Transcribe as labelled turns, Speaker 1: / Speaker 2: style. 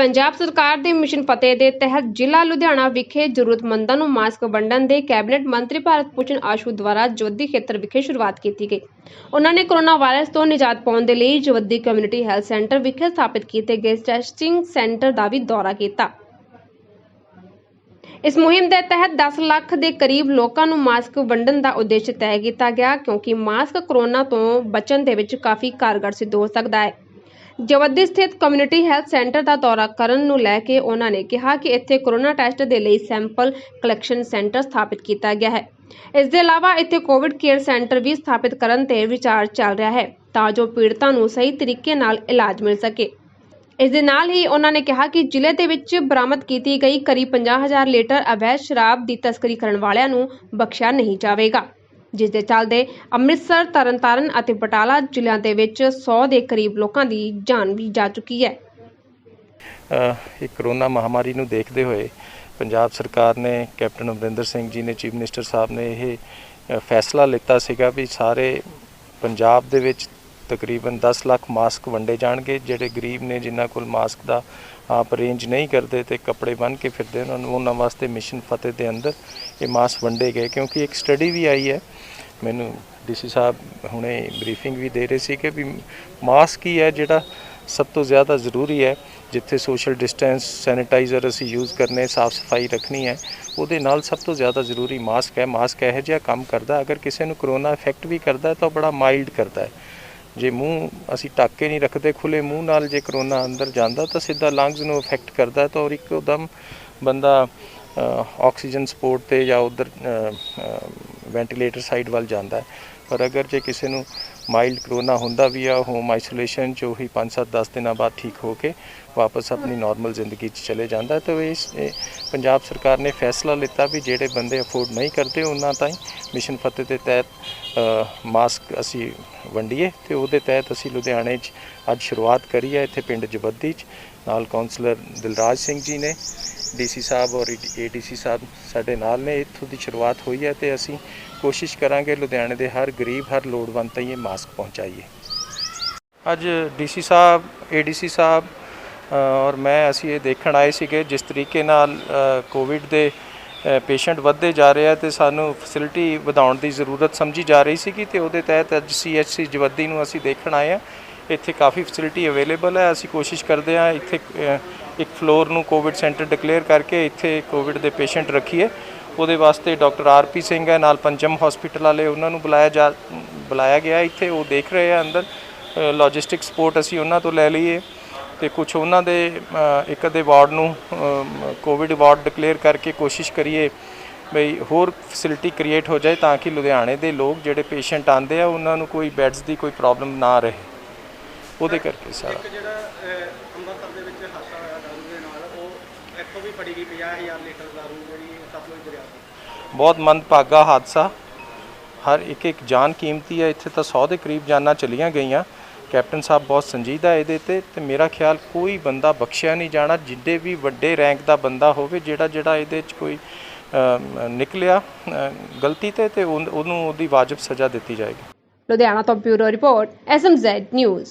Speaker 1: ਪੰਜਾਬ ਸਰਕਾਰ ਦੇ ਮਿਸ਼ਨ ਫਤਿਹ ਦੇ ਤਹਿਤ ਜ਼ਿਲ੍ਹਾ ਲੁਧਿਆਣਾ ਵਿਖੇ ਜ਼ਰੂਰਤਮੰਦਾਂ ਨੂੰ ਮਾਸਕ ਵੰਡਣ ਦੇ ਕੈਬਨਿਟ ਮੰਤਰੀ ਭਾਰਤ ਭੂਸ਼ਣ ਆਸ਼ੂ ਦੁਆਰਾ ਜਵੱਦੀ ਖੇਤਰ ਵਿਖੇ ਸ਼ੁਰੂਆਤ ਕੀਤੀ ਗਈ। ਉਹਨਾਂ ਨੇ ਕੋਰੋਨਾ ਵਾਇਰਸ ਤੋਂ ਨਿਜਾਤ ਪਾਉਣ ਦੇ ਲਈ ਜਵੱਦੀ ਕਮਿਊਨਿਟੀ ਹੈਲਥ ਸੈਂਟਰ ਵਿਖੇ ਸਥਾਪਿਤ ਕੀਤੇ ਗਏ ਟੈਸਟਿੰਗ ਸੈਂਟਰ ਦਾ ਵੀ ਦੌਰਾ ਕੀਤਾ। ਇਸ ਮੁਹਿੰਮ ਦੇ ਤਹਿਤ 10 ਲੱਖ ਦੇ ਕਰੀਬ ਲੋਕਾਂ ਨੂੰ ਮਾਸਕ ਵੰਡਣ ਦਾ ਉਦੇਸ਼ ਤੈਅ ਕੀਤਾ ਗਿਆ ਕਿਉਂਕਿ ਮਾਸਕ ਕੋਰੋਨਾ ਤੋਂ ਬਚਣ ਦੇ ਵਿੱਚ ਕਾਫੀ ਕਾਰਗਰ ਸਿੱਧ ਹੋ ਸਕਦਾ ਹੈ। ਜਵੱਦੀ ਸਥਿਤ ਕਮਿਊਨਿਟੀ ਹੈਲਥ ਸੈਂਟਰ ਦਾ ਦੌਰਾ ਕਰਨ ਨੂੰ ਲੈ ਕੇ ਉਹਨਾਂ ਨੇ ਕਿਹਾ ਕਿ ਇੱਥੇ ਕੋਰੋਨਾ ਟੈਸਟ ਦੇ ਲਈ ਸੈਂਪਲ ਕਲੈਕਸ਼ਨ ਸੈਂਟਰ ਸਥਾਪਿਤ ਕੀਤਾ ਗਿਆ ਹੈ। ਇਸ ਦੇ ਇਲਾਵਾ ਇੱਥੇ ਕੋਵਿਡ ਕੇਅਰ ਸੈਂਟਰ ਵੀ ਸਥਾਪਿਤ ਕਰਨ ਤੇ ਵਿਚਾਰ ਚੱਲ ਰਿਹਾ ਹੈ ਤਾਂ ਜੋ ਪੀੜਤਾਂ ਨੂੰ ਸਹੀ ਤਰੀਕੇ ਨਾਲ ਇਲਾਜ ਮਿਲ ਸਕੇ। ਇਸ ਦੇ ਨਾਲ ਹੀ ਉਹਨਾਂ ਨੇ ਕਿਹਾ ਕਿ ਜ਼ਿਲ੍ਹੇ ਦੇ ਵਿੱਚ ਬਰਾਮਦ ਕੀਤੀ ਗਈ ਕਰੀਬ 50000 ਲੀਟਰ ਅਵੈਧ ਸ਼ਰਾਬ ਦੀ ਤਸਕਰੀ ਕਰਨ ਵਾਲਿਆਂ ਨੂੰ ਬਖਸ਼ਿਆ ਨਹੀਂ ਜਾਵੇਗਾ। ਜਿਸ ਦੇ ਚੱਲਦੇ ਅੰਮ੍ਰਿਤਸਰ, ਤਰਨਤਾਰਨ ਅਤੇ ਬਟਾਲਾ ਜ਼ਿਲ੍ਹਿਆਂ ਦੇ ਵਿੱਚ 100 ਦੇ ਕਰੀਬ ਲੋਕਾਂ ਦੀ ਜਾਨ ਵੀ ਜਾ ਚੁੱਕੀ ਹੈ।
Speaker 2: ਇਹ ਕਰੋਨਾ ਮਹਾਮਾਰੀ ਨੂੰ ਦੇਖਦੇ ਹੋਏ ਪੰਜਾਬ ਸਰਕਾਰ ਨੇ ਕੈਪਟਨ ਅਮਰਿੰਦਰ ਸਿੰਘ ਜੀ ਨੇ, ਚੀਫ ਮਿਨਿਸਟਰ ਸਾਹਿਬ ਨੇ ਇਹ ਫੈਸਲਾ ਲਿੱਤਾ ਸੀਗਾ ਵੀ ਸਾਰੇ ਪੰਜਾਬ ਦੇ ਵਿੱਚ ਤਕਰੀਬਨ 10 ਲੱਖ ਮਾਸਕ ਵੰਡੇ ਜਾਣਗੇ, ਜਿਹੜੇ ਗਰੀਬ ਨੇ ਜਿਨ੍ਹਾਂ ਕੋਲ ਮਾਸਕ ਦਾ ਆਪ ਅਰੇਂਜ ਨਹੀਂ ਕਰਦੇ ਤੇ ਕੱਪੜੇ ਬੰਨ੍ਹ ਕੇ ਫਿਰਦੇ ਉਹਨਾਂ ਨੂੰ, ਉਹਨਾਂ ਵਾਸਤੇ ਮਿਸ਼ਨ ਫਤਿਹ ਦੇ ਅੰਦਰ ਇਹ ਮਾਸਕ ਵੰਡੇ ਗਏ, ਕਿਉਂਕਿ ਇੱਕ ਸਟੱਡੀ ਵੀ ਆਈ ਹੈ। ਮੈਨੂੰ ਡੀਸੀ ਸਾਹਿਬ ਹੁਣੇ ਬਰੀਫਿੰਗ ਵੀ ਦੇ ਰਹੇ ਸੀ ਕਿ ਵੀ ਮਾਸਕ ਹੀ ਹੈ, ਜਿਹੜਾ ਸਭ ਤੋਂ ਜ਼ਿਆਦਾ ਜ਼ਰੂਰੀ ਹੈ, ਜਿੱਥੇ ਸੋਸ਼ਲ ਡਿਸਟੈਂਸ ਸੈਨੀਟਾਈਜ਼ਰ ਅਸੀਂ ਯੂਜ਼ ਕਰਨੇ, ਸਾਫ਼ ਸਫ਼ਾਈ ਰੱਖਣੀ ਹੈ, ਉਹਦੇ ਨਾਲ ਸਭ ਤੋਂ ਜ਼ਿਆਦਾ ਜ਼ਰੂਰੀ ਮਾਸਕ ਹੈ। ਮਾਸਕ ਇਹੋ ਜਿਹਾ ਕੰਮ ਕਰਦਾ, ਅਗਰ ਕਿਸੇ ਨੂੰ ਕਰੋਨਾ ਇਫੈਕਟ ਵੀ ਕਰਦਾ ਤਾਂ ਉਹ ਬੜਾ ਮਾਈਲਡ ਕਰਦਾ ਹੈ। ਜੇ ਮੂੰਹ ਅਸੀਂ ਟੱਕ ਕੇ ਨਹੀਂ ਰੱਖਦੇ, ਖੁੱਲੇ ਮੂੰਹ ਨਾਲ ਜੇ ਕਰੋਨਾ ਅੰਦਰ ਜਾਂਦਾ ਤਾਂ ਸਿੱਧਾ ਲੰਗਸ ਨੂੰ ਇਫੈਕਟ ਕਰਦਾ ਤਾਂ ਔਰ ਇੱਕਦਮ ਬੰਦਾ ਆਕਸੀਜਨ ਸਪੋਰਟ ਤੇ ਜਾਂ ਉਧਰ ਵੈਂਟੀਲੇਟਰ ਸਾਈਡ ਵੱਲ ਜਾਂਦਾ ਪਰ ਅਗਰ ਜੇ ਕਿਸੇ ਨੂੰ ਮਾਈਲਡ ਕਰੋਨਾ ਹੁੰਦਾ ਵੀ ਆ ਹੋਮ ਆਈਸੋਲੇਸ਼ਨ ਚ ਉਹੀ 5-7 10 ਦਿਨਾਂ ਬਾਅਦ ਠੀਕ ਹੋ ਕੇ ਵਾਪਸ ਆਪਣੀ ਨਾਰਮਲ ਜ਼ਿੰਦਗੀ 'ਚ ਚਲੇ ਜਾਂਦਾ। ਹੈ ਤਾਂ ਇਸ ਪੰਜਾਬ ਸਰਕਾਰ ਨੇ ਫੈਸਲਾ ਲਿੱਤਾ ਵੀ ਜਿਹੜੇ ਬੰਦੇ ਅਫੋਰਡ ਨਹੀਂ ਕਰਦੇ, ਉਹਨਾਂ ਤਾਈਂ ਮਿਸ਼ਨ ਫਤਿਹ ਦੇ ਤਹਿਤ ਮਾਸਕ ਅਸੀਂ ਵੰਡੀਏ ਤੇ ਉਹਦੇ ਤਹਿਤ ਅਸੀਂ ਲੁਧਿਆਣੇ 'ਚ ਅੱਜ ਸ਼ੁਰੂਆਤ ਕਰੀ ਹੈ ਇੱਥੇ ਪਿੰਡ ਜਬੱਦੀ 'ਚ। ਨਾਲ ਕਾਉਂਸਲਰ ਦਿਲਰਾਜ ਸਿੰਘ ਜੀ ਨੇ ਡੀਸੀ ਸਾਹਿਬ ਔਰ ਏਡੀਸੀ ਸਾਹਿਬ ਸਾਡੇ ਨਾਲ ਨੇ। ਇੱਥੋਂ ਦੀ ਸ਼ੁਰੂਆਤ ਹੋਈ ਹੈ ਤੇ ਅਸੀਂ ਕੋਸ਼ਿਸ਼ ਕਰਾਂਗੇ ਲੁਧਿਆਣੇ ਦੇ ਹਰ ਗਰੀਬ, ਹਰ ਲੋੜਵੰਦ ਤਾਈਂ ਇਹ ਮਾਸਕ ਪਹੁੰਚਾਈਏ। ਅੱਜ ਡੀਸੀ ਸਾਹਿਬ, ਏਡੀਸੀ ਸਾਹਿਬ ਔਰ ਮੈਂ ਅਸੀਂ ਇਹ ਦੇਖਣ ਆਏ ਸੀਗੇ ਜਿਸ ਤਰੀਕੇ ਨਾਲ ਕੋਵਿਡ ਦੇ ਪੇਸ਼ੈਂਟ ਵੱਧਦੇ ਜਾ ਰਹੇ ਆ ਤੇ ਸਾਨੂੰ ਫੈਸਿਲਿਟੀ ਵਧਾਉਣ ਦੀ ਜ਼ਰੂਰਤ ਸਮਝੀ ਜਾ ਰਹੀ ਸੀਗੀ ਤੇ ਉਹਦੇ ਤਹਿਤ ਅੱਜ ਸੀਐਚਸੀ ਜਵੱਦੀ ਨੂੰ ਅਸੀਂ ਦੇਖਣ ਆਏ ਆ। ਇੱਥੇ ਕਾਫੀ ਫੈਸਿਲਿਟੀ ਅਵੇਲੇਬਲ ਹੈ ਅਸੀਂ ਕੋਸ਼ਿਸ਼ ਕਰਦੇ ਆ ਇੱਥੇ ਇੱਕ ਫਲੋਰ ਨੂੰ ਕੋਵਿਡ ਸੈਂਟਰ ਡਿਕਲੇਅਰ ਕਰਕੇ ਇੱਥੇ ਕੋਵਿਡ ਦੇ ਪੇਸ਼ੈਂਟ ਰੱਖੀਏ। ਉਹਦੇ ਵਾਸਤੇ ਡਾਕਟਰ ਆਰ ਪੀ ਸਿੰਘ ਹੈ, ਨਾਲ ਪੰਚਮ ਹਸਪੀਟਲ ਵਾਲੇ ਉਹਨਾਂ ਨੂੰ ਬੁਲਾਇਆ ਜਾ, ਬੁਲਾਇਆ ਗਿਆ ਇੱਥੇ, ਉਹ ਦੇਖ ਰਹੇ ਆ ਅੰਦਰ। ਲੌਜਿਸਟਿਕ ਸਪੋਰਟ ਅਸੀਂ ਉਹਨਾਂ ਤੋਂ ਲੈ ਲਈਏ ਤੇ ਕੁਝ ਉਹਨਾਂ ਦੇ ਇੱਕ ਅੱਧੇ ਵਾਰਡ ਨੂੰ ਕੋਵਿਡ ਵਾਰਡ ਡਿਕਲੇਅਰ ਕਰਕੇ ਕੋਸ਼ਿਸ਼ ਕਰੀਏ ਬਈ ਹੋਰ ਫੈਸਿਲਿਟੀ ਕ੍ਰੀਏਟ ਹੋ ਜਾਏ ਤਾਂ ਕਿ ਲੁਧਿਆਣੇ ਦੇ ਲੋਕ ਜਿਹੜੇ ਪੇਸ਼ੈਂਟ ਆਉਂਦੇ ਆ, ਉਹਨਾਂ ਨੂੰ ਕੋਈ ਬੈੱਡਸ ਦੀ ਕੋਈ ਪ੍ਰੋਬਲਮ ਨਾ ਰਹੇ। ਉਹਦੇ ਕਰਕੇ ਸਾਰਾ।
Speaker 3: ਇੱਕ ਜਿਹੜਾ ਅੰਮ੍ਰਿਤਸਰ ਦੇ ਵਿੱਚ ਹਾਦਸਾ ਹੋਇਆ ਦਾਰੂ ਦੇ ਨਾਲ ਇੱਥੋਂ ਵੀ ਫੜੀ ਗਈ 50000 ਲੀਟਰ ਦਾਰੂ ਜਿਹੜੀ ਸਤਲੁਜ ਦਰਿਆ ਤੋਂ।
Speaker 2: ਬਹੁਤ ਮੰਦਭਾਗਾ ਹਾਦਸਾ। ਹਰ ਇੱਕ ਇੱਕ ਜਾਨ ਕੀਮਤੀ ਹੈ। ਇੱਥੇ ਤਾਂ 100 ਦੇ ਕਰੀਬ ਜਾਨਾਂ ਚਲੀਆਂ ਗਈਆਂ। ਕੈਪਟਨ ਸਾਹਿਬ ਬਹੁਤ ਸੰਜੀਦਾ ਇਹਦੇ ਤੇ ਤੇ ਮੇਰਾ ਖਿਆਲ ਕੋਈ ਬੰਦਾ ਬਖਸ਼ਿਆ ਨਹੀਂ ਜਾਣਾ। ਜਿੱਡੇ ਵੀ ਵੱਡੇ ਰੈਂਕ ਦਾ ਬੰਦਾ ਹੋਵੇ ਜਿਹੜਾ ਜਿਹੜਾ ਇਹਦੇ 'ਚ ਕੋਈ ਨਿਕਲਿਆ ਗਲਤੀ ਤੇ ਤੇ ਉਹਨ- ਉਹਨੂੰ ਉਹਦੀ ਵਾਜਬ ਸਜ਼ਾ ਦਿੱਤੀ ਜਾਏਗੀ।
Speaker 1: ਲੁਧਿਆਣਾ ਤੋਂ ਬਿਊਰੋ ਰਿਪੋਰਟ ਐਸਐਮਜ਼ੈਡ ਨਿਊਜ਼